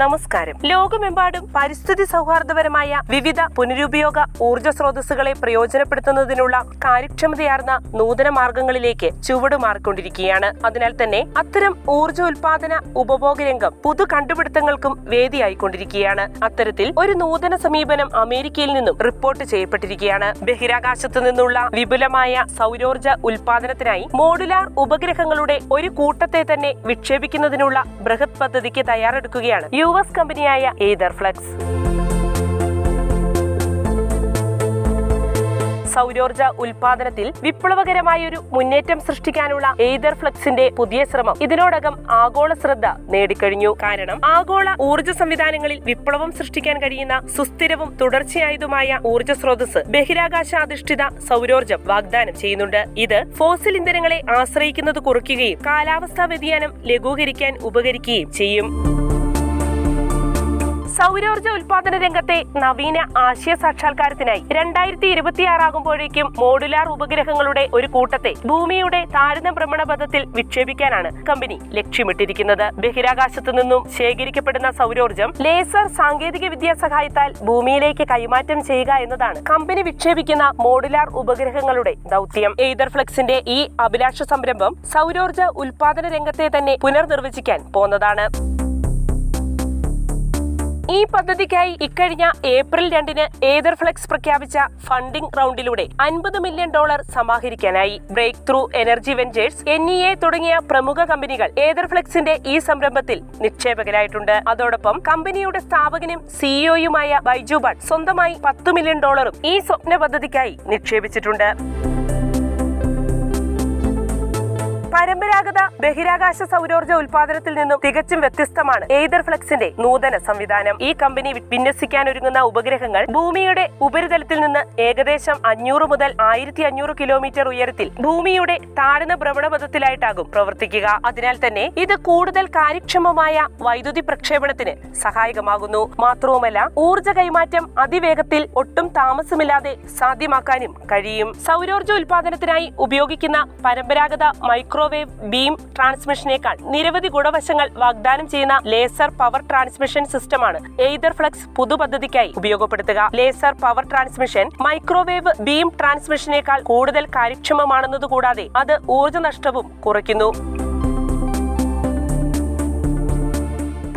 നമസ്കാരം. ലോകമെമ്പാടും പരിസ്ഥിതി സൗഹാർദ്ദപരമായ വിവിധ പുനരുപയോഗ ഊർജ സ്രോതസ്സുകളെ പ്രയോജനപ്പെടുത്തുന്നതിനുള്ള കാര്യക്ഷമതയാർന്ന നൂതന മാർഗങ്ങളിലേക്ക് ചുവടുമാറിക്കൊണ്ടിരിക്കുകയാണ് അതിനാൽ തന്നെ അത്തരം ഊർജ ഉൽപാദന ഉപഭോഗ രംഗം പുതു കണ്ടുപിടുത്തങ്ങൾക്കും വേദിയായിക്കൊണ്ടിരിക്കുകയാണ്. അത്തരത്തിൽ ഒരു നൂതന സമീപനം അമേരിക്കയിൽ നിന്നും റിപ്പോർട്ട് ചെയ്യപ്പെട്ടിരിക്കുകയാണ്. ബഹിരാകാശത്തു നിന്നുള്ള വിപുലമായ സൗരോർജ ഉൽപാദനത്തിനായി മോഡുലാർ ഉപഗ്രഹങ്ങളുടെ ഒരു കൂട്ടത്തെ തന്നെ വിക്ഷേപിക്കുന്നതിനുള്ള ബൃഹത് പദ്ധതിക്ക് തയ്യാറെടുക്കുകയാണ് യു എസ് കമ്പനിയായ എയ്തർ ഫ്ലക്സ് സൗരോർജ ഉൽപാദനത്തിൽ വിപ്ലവകരമായ ഒരു മുന്നേറ്റം സൃഷ്ടിക്കാനുള്ള എയ്തർ ഫ്ലക്സിന്റെ പുതിയ ശ്രമം ഇതിനോടകം ആഗോള ശ്രദ്ധ നേടിക്കഴിഞ്ഞു. കാരണം ആഗോള ഊർജ സംവിധാനങ്ങളിൽ വിപ്ലവം സൃഷ്ടിക്കാൻ കഴിയുന്ന സുസ്ഥിരവും തുടർച്ചയായതുമായ ഊർജ സ്രോതസ് ബഹിരാകാശാധിഷ്ഠിത സൗരോർജം വാഗ്ദാനം ചെയ്യുന്നുണ്ട്. ഇത് ഫോസിൽ ഇന്ധനങ്ങളെ ആശ്രയിക്കുന്നത് കുറയ്ക്കുകയും കാലാവസ്ഥാ വ്യതിയാനം ലഘൂകരിക്കാൻ ഉപകരിക്കുകയും ചെയ്യും. സൗരോർജ ഉൽപാദന രംഗത്തെ നവീന ആശയ സാക്ഷാത്കാരത്തിനായി രണ്ടായിരത്തി ഇരുപത്തിയാറാകുമ്പോഴേക്കും മോഡുലാർ ഉപഗ്രഹങ്ങളുടെ ഒരു കൂട്ടത്തെ ഭൂമിയുടെ താഴ്ന്ന ഭ്രമണപഥത്തിൽ വിക്ഷേപിക്കാനാണ് കമ്പനി ലക്ഷ്യമിട്ടിരിക്കുന്നത്. ബഹിരാകാശത്തു നിന്നും ശേഖരിക്കപ്പെടുന്ന സൗരോർജം ലേസർ സാങ്കേതിക വിദ്യാ സഹായത്താൽ ഭൂമിയിലേക്ക് കൈമാറ്റം ചെയ്യുക എന്നതാണ് കമ്പനി വിക്ഷേപിക്കുന്ന മോഡുലാർ ഉപഗ്രഹങ്ങളുടെ ദൗത്യം. എയ്തർ ഫ്ലെക്സിന്റെ ഈ അഭിലാഷ സംരംഭം സൗരോർജ ഉൽപാദന രംഗത്തെ തന്നെ പുനർനിർവചിക്കാൻ പോന്നതാണ്. ഈ പദ്ധതിക്കായി ഇക്കഴിഞ്ഞ ഏപ്രിൽ രണ്ടിന് ഏതർ ഫ്ലെക്സ് പ്രഖ്യാപിച്ച ഫണ്ടിംഗ് റൗണ്ടിലൂടെ അൻപത് million dollar സമാഹരിക്കാനായി breakthrough energy ventures N E A തുടങ്ങിയ പ്രമുഖ കമ്പനികൾ ഏതർ ഫ്ലെക്സിന്റെ ഈ സംരംഭത്തിൽ നിക്ഷേപകരായിട്ടുണ്ട്. അതോടൊപ്പം കമ്പനിയുടെ സ്ഥാപകനും സിഇഒയുമായ ബൈജു ഭട്ട് സ്വന്തമായി പത്ത് മില്യൺ ഡോളറും ഈ സ്വപ്ന പദ്ധതിക്കായി നിക്ഷേപിച്ചിട്ടുണ്ട്. പരമ്പരാഗത ബഹിരാകാശ സൗരോർജ ഉൽപാദനത്തിൽ നിന്നും തികച്ചും വ്യത്യസ്തമാണ് എയ്തർ ഫ്ലെക്സിന്റെ നൂതന സംവിധാനം. ഈ കമ്പനി വിന്യസിക്കാൻ ഒരുങ്ങുന്ന ഉപഗ്രഹങ്ങൾ ഭൂമിയുടെ ഉപരിതലത്തിൽ നിന്ന് ഏകദേശം അഞ്ഞൂറ് മുതൽ ആയിരത്തി അഞ്ഞൂറ് കിലോമീറ്റർ ഉയരത്തിൽ ഭൂമിയുടെ താഴ്ന്ന ഭ്രമണപഥത്തിലായിട്ടാകും പ്രവർത്തിക്കുക. അതിനാൽ തന്നെ ഇത് കൂടുതൽ കാര്യക്ഷമമായ വൈദ്യുതി പ്രക്ഷേപണത്തിന് സഹായകമാകുന്നു. മാത്രവുമല്ല ഊർജ കൈമാറ്റം അതിവേഗത്തിൽ ഒട്ടും താമസമില്ലാതെ സാധ്യമാക്കാനും കഴിയും. സൗരോർജ ഉൽപാദനത്തിനായി ഉപയോഗിക്കുന്ന പരമ്പരാഗത മൈക്രോവേവ് ബീം ട്രാൻസ്മിഷനേക്കാൾ നിരവധി ഗുണവശങ്ങൾ വാഗ്ദാനം ചെയ്യുന്ന ലേസർ പവർ ട്രാൻസ്മിഷൻ സിസ്റ്റമാണ് എയ്തർ ഫ്ലക്സ് പുതുപദ്ധതിക്കായി ഉപയോഗപ്പെടുത്തുക. Laser power transmission microwave beam ട്രാൻസ്മിഷനേക്കാൾ കൂടുതൽ കാര്യക്ഷമമാണെന്നതുകൂടാതെ അത് ഊർജ നഷ്ടവും കുറയ്ക്കുന്നു.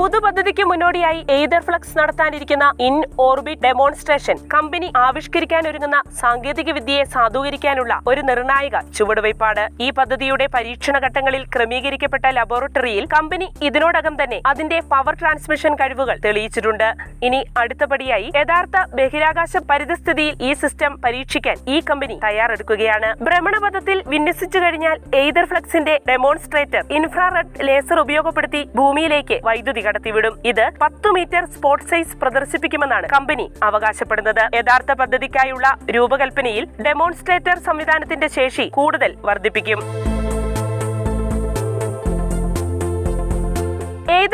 പുതുപദ്ധതിക്ക് മുന്നോടിയായി എയ്തർ ഫ്ലക്സ് നടത്താനിരിക്കുന്ന ഇൻ ഓർബിറ്റ് ഡെമോൺസ്ട്രേഷൻ കമ്പനി ആവിഷ്കരിക്കാൻ ഒരുങ്ങുന്ന സാങ്കേതിക വിദ്യയെ സാധൂകരിക്കാനുള്ള ഒരു നിർണായക ചുവടുവയ്പാട്. ഈ പദ്ധതിയുടെ പരീക്ഷണ ഘട്ടങ്ങളിൽ ക്രമീകരിക്കപ്പെട്ട ലബോറട്ടറിയിൽ കമ്പനി ഇതിനോടകം തന്നെ അതിന്റെ പവർ ട്രാൻസ്മിഷൻ കഴിവുകൾ തെളിയിച്ചിട്ടുണ്ട്. ഇനി അടുത്തപടിയായി യഥാർത്ഥ ബഹിരാകാശ പരിതസ്ഥിതിയിൽ ഈ സിസ്റ്റം പരീക്ഷിക്കാൻ ഈ കമ്പനി തയ്യാറെടുക്കുകയാണ്. ഭ്രമണപഥത്തിൽ വിന്യസിച്ചു കഴിഞ്ഞാൽ എയ്തർ ഫ്ലക്സിന്റെ ഡെമോൺസ്ട്രേറ്റർ ഇൻഫ്രാറെഡ് ലേസർ ഉപയോഗപ്പെടുത്തി ഭൂമിയിലേക്ക് വൈദ്യുതി കടത്തിവിടും ഇത് പത്തു മീറ്റർ സ്പോട്ട് സൈസ് പ്രദർശിപ്പിക്കുമെന്നാണ് കമ്പനി അവകാശപ്പെടുന്നത്. യഥാർത്ഥ പദ്ധതിക്കായുള്ള രൂപകൽപ്പനയിൽ ഡെമോൺസ്ട്രേറ്റർ സംവിധാനത്തിന്റെ ശേഷി കൂടുതൽ വർദ്ധിപ്പിക്കും.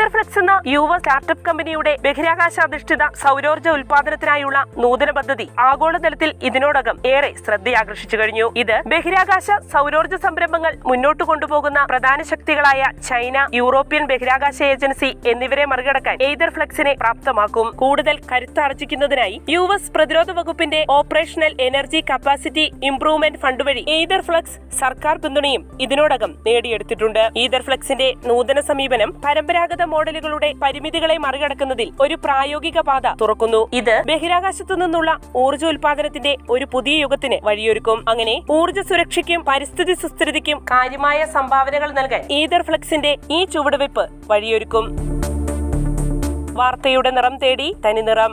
ഏതർ ഫ്ലെക്സ് എന്ന യുവ സ്റ്റാർട്ടപ്പ് കമ്പനിയുടെ ബഹിരാകാശാധിഷ്ഠിത സൗരോർജ ഉൽപാദനത്തിനായുള്ള നൂതന പദ്ധതി ആഗോളതലത്തിൽ ഇതിനോടകം ഏറെ ശ്രദ്ധയാകർഷിച്ചു കഴിഞ്ഞു. ഇത് ബഹിരാകാശ സൗരോർജ സംരംഭങ്ങൾ മുന്നോട്ട് കൊണ്ടുപോകുന്ന പ്രധാന ശക്തികളായ ചൈന യൂറോപ്യൻ ബഹിരാകാശ ഏജൻസി എന്നിവരെ മറികടക്കാൻ എയ്തർ ഫ്ലെക്സിനെ പ്രാപ്തമാക്കും. കൂടുതൽ കരുത്താർജിക്കുന്നതിനായി യു എസ് പ്രതിരോധ വകുപ്പിന്റെ operational energy capacity improvement fund വഴി എയ്തർ ഫ്ലെക്സ് സർക്കാർ പിന്തുണയും ഇതിനോടകം നേടിയെടുത്തിട്ടുണ്ട്. ഈതർ ഫ്ലെക്സിന്റെ നൂതന സമീപനം പരമ്പരാഗത മോഡലുകളുടെ പരിമിതികളെ മറികടക്കുന്നതിൽ ഒരു പ്രായോഗിക പാത തുറക്കുന്നു. ഇത് ബഹിരാകാശത്തു നിന്നുള്ള ഊർജോൽപാദനത്തിന്റെ ഒരു പുതിയ യുഗത്തിന് വഴിയൊരുക്കും. അങ്ങനെ ഊർജ സുരക്ഷയ്ക്കും പരിസ്ഥിതി സുസ്ഥിരതയ്ക്കും കാര്യമായ സംഭാവനകൾ നൽകാൻ ഈതർ ഫ്ലക്സിന്റെ ഈ ചുവടുവയ്പ് വഴിയൊരുക്കും. വാർത്തയുടെ നിറം തേടി തനി നിറം